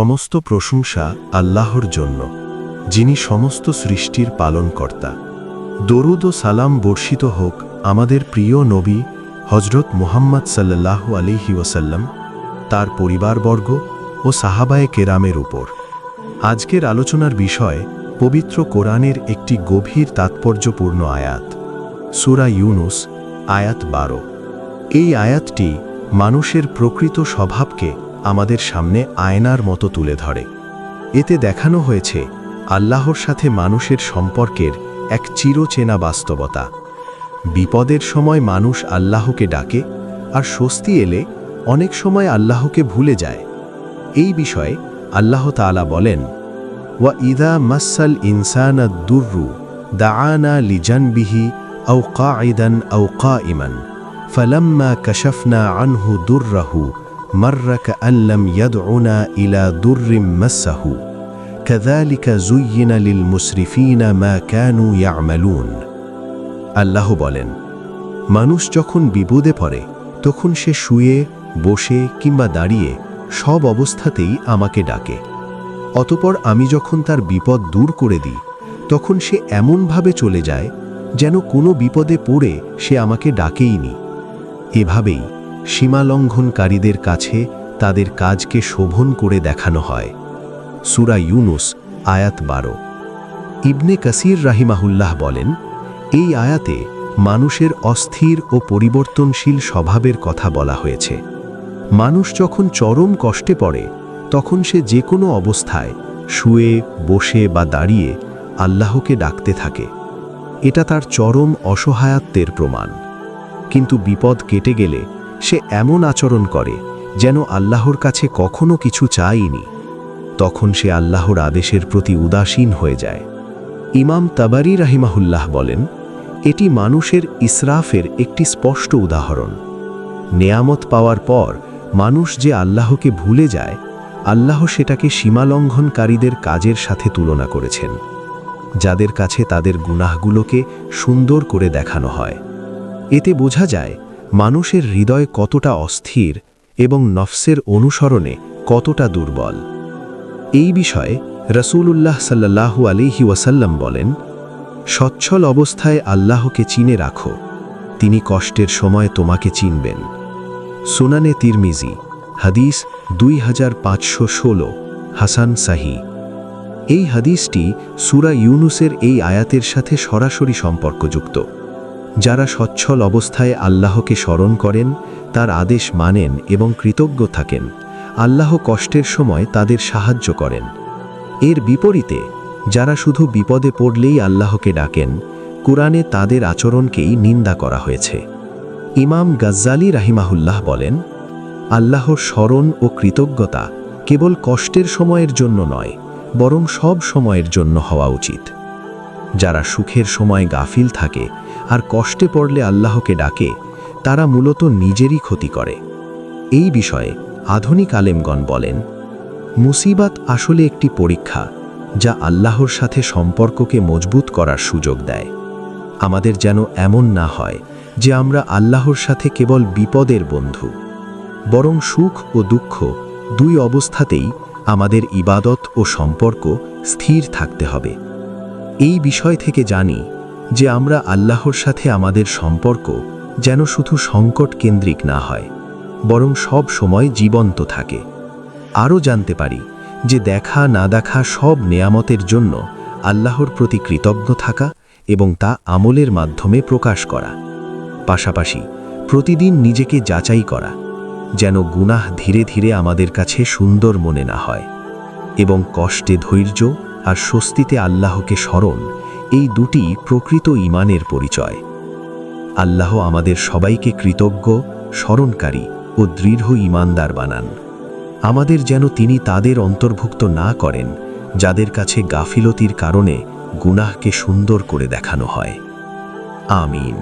সমস্ত প্রশংসা আল্লাহর জন্য, যিনি সমস্ত সৃষ্টির পালনকর্তা। দরুদ ও সালাম বর্ষিত হোক আমাদের প্রিয় নবী হজরত মুহাম্মদ সাল্লাল্লাহু আলিহি ওসাল্লাম তার পরিবারবর্গ ও সাহাবায়ে কেরামের উপর। আজকের আলোচনার বিষয় পবিত্র কোরআনের একটি গভীর তাৎপর্যপূর্ণ আয়াত, সুরা ইউনুস, আয়াত বারো। এই আয়াতটি মানুষের প্রকৃত স্বভাবকে আমাদের সামনে আয়নার মতো তুলে ধরে। এতে দেখানো হয়েছে আল্লাহর সাথে মানুষের সম্পর্কের এক চিরচেনা বাস্তবতা। বিপদের সময় মানুষ আল্লাহকে ডাকে আর স্বস্তি এলে অনেক সময় আল্লাহকে ভুলে যায়। এই বিষয়ে আল্লাহ তালা বলেন, ওয়া ইদা মাসাল ইনসান দুর্রু দাআনা লিজানবিহি আও আউ আও কাঈমান, ফলাম্মা কশফনা আনহু দুর্রাহু مر كأن لم يدعنا إلى ضر مسه كذلك زين للمسرفين ما كانوا يعملون আল্লাহ বলেন মানুষ যখন বিপদে পড়ে তখন সে শুয়ে বসে কিংবা দাঁড়িয়ে সব অবস্থাতেই আমাকে ডাকে অতপর আমি যখন তার বিপদ দূর করে দিই তখন সে এমনভাবে চলে যায় যেন কোনো বিপদে পড়ে সে আমাকে ডাকেইনি এভাবেই সীমালঙ্ঘনকারীদের কাছে তাদের কাজকে শোভন করে দেখানো হয়। সুরা ইউনুস, আয়াত বারো। ইবনে কাসির রাহিমাহুল্লাহ বলেন, এই আয়াতে মানুষের অস্থির ও পরিবর্তনশীল স্বভাবের কথা বলা হয়েছে। মানুষ যখন চরম কষ্টে পড়ে, তখন সে যে কোনো অবস্থায় শুয়ে, বসে বা দাঁড়িয়ে আল্লাহকে ডাকতে থাকে। এটা তার চরম অসহায়ত্বের প্রমাণ। কিন্তু বিপদ কেটে গেলে সে এমন আচরণ করে যেন আল্লাহর কাছে কখনো কিছু চাইনি। তখন সে আল্লাহর আদেশের প্রতি উদাসীন হয়ে যায়। ইমাম তাবারি রাহিমাহুল্লাহ বলেন, এটি মানুষের ইসরাফের একটি স্পষ্ট উদাহরণ। নেয়ামত পাওয়ার পর মানুষ যে আল্লাহকে ভুলে যায়, আল্লাহ সেটাকে সীমালঙ্ঘনকারীদের কাজের সাথে তুলনা করেছেন, যাদের কাছে তাদের গুনাহগুলোকে সুন্দর করে দেখানো হয়। এতে বোঝা যায় মানুষের হৃদয় কতটা অস্থির এবং নফসের অনুসরণে কতটা দুর্বল। এই বিষয়ে রসূলুল্লাহ সাল্লাহু আলিহি ওয়াসাল্লাম বলেন, সচ্ছল অবস্থায় আল্লাহকে চিনে রাখো, তিনি কষ্টের সময় তোমাকে চিনবেন। সুনানে তিরমিজি, হাদিস দুই হাজার পাঁচশো ষোলো, হাসান সাহি। এই হাদিসটি সুরা ইউনুসের এই আয়াতের সাথে সরাসরি সম্পর্কযুক্ত। যারা সচ্ছল অবস্থায় আল্লাহকে স্মরণ করেন, তার আদেশ মানেন এবং কৃতজ্ঞ থাকেন। আল্লাহ কষ্টের সময় তাদের সাহায্য করেন। এর বিপরীতে, যারা শুধু বিপদে পড়লেই আল্লাহকে ডাকেন, কুরআনে তাদের আচরণকেই নিন্দা করা হয়েছে। ইমাম গাজ্জালি রাহিমাহুল্লাহ বলেন, আল্লাহর স্মরণ ও কৃতজ্ঞতা কেবল কষ্টের সময়ের জন্য নয়, বরং সব সময়ের জন্য হওয়া উচিত। যারা সুখের সময় গাফিল থাকে আর কষ্টে পড়লে আল্লাহকে ডাকে, তারা মূলত নিজেরই ক্ষতি করে। এই বিষয়ে আধুনিক আলেমগণ বলেন, মুসিবাত আসলে একটি পরীক্ষা, যা আল্লাহর সাথে সম্পর্ককে মজবুত করার সুযোগ দেয়। আমাদের যেন এমন না হয় যে আমরা আল্লাহর সাথে কেবল বিপদের বন্ধু। বরং সুখ ও দুঃখ দুই অবস্থাতেই আমাদের ইবাদত ও সম্পর্ক স্থির থাকতে হবে। এই বিষয় থেকে জানি যে আমরা আল্লাহর সাথে আমাদের সম্পর্ক যেন শুধু সংকট কেন্দ্রিক না হয়, বরং সব সময় জীবন্ত থাকে। আরও জানতে পারি যে দেখা না দেখা সব নেয়ামতের জন্য আল্লাহর প্রতি কৃতজ্ঞ থাকা এবং তা আমলের মাধ্যমে প্রকাশ করা। পাশাপাশি প্রতিদিন নিজেকে যাচাই করা, যেন গুনাহ ধীরে ধীরে আমাদের কাছে সুন্দর মনে না হয়, এবং কষ্টে ধৈর্য আর স্বস্তিতে আল্লাহকে স্মরণ এই দুটি প্রকৃত ইমানের পরিচয়। আল্লাহ আমাদের সবাইকে কৃতজ্ঞ, স্মরণকারী ও দৃঢ় ইমানদার বানান। আমাদের যেন তিনি তাদের অন্তর্ভুক্ত না করেন, যাদের কাছে গাফিলতির কারণে গুনাহকে সুন্দর করে দেখানো হয়। আমিন।